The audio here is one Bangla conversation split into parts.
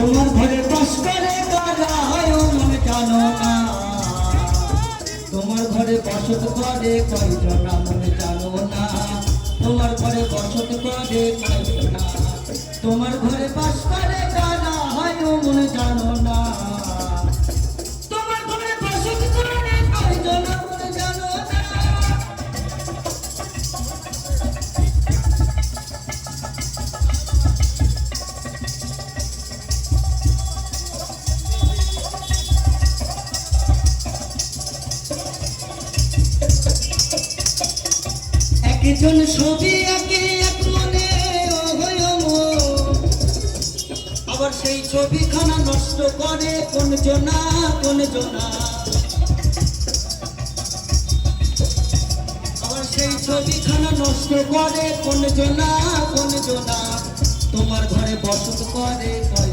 তোমার ঘরে বাস করে মনে জানো না। তোমার ঘরে বসত করে কয়জনা মনে জানো না। তোমার ঘরে বসত করে কয়জনা তোমার ঘরে বাস করে কারা হয় মনে জানো না। একজন ছবি আঁকে, এক মনে। আবার সেই ছবিখানা নষ্ট করে কোন জনা কোন জনা আবার সেই ছবিখানা নষ্ট করে কোন জনা কোন জনা তোমার ঘরে বসত করে কয়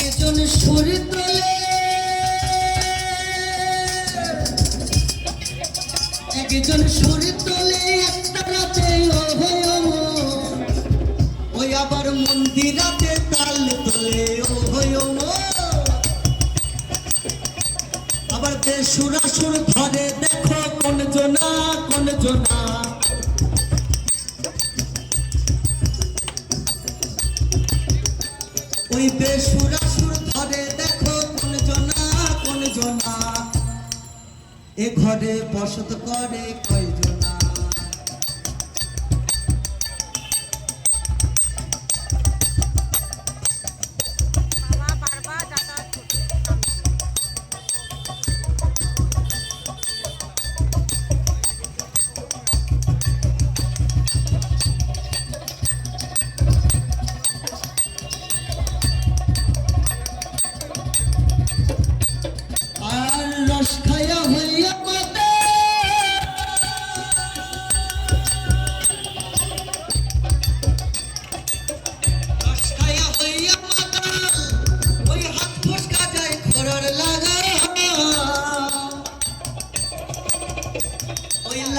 জনা একজন তোলে একটা ওই আবার মন্দিরাতে তাল তোলে। আবার বেসুরাসুর ধরে দেখো, কোন জনা কোন জনা। ওই বেসুরাসুর ধরে দেখো কোন জনা কোন জনা। এ ঘরে বসত করে কয়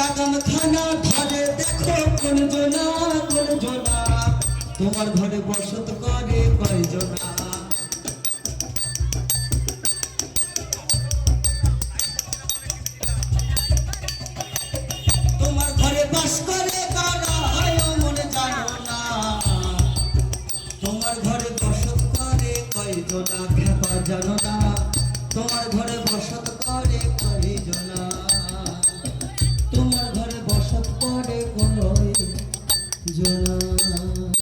লাগাম খানা দেখো কোন জোনা কোন জোনা। তোমার ঘরে বসত করে কয় জনা তোমার ঘরে বাস কারা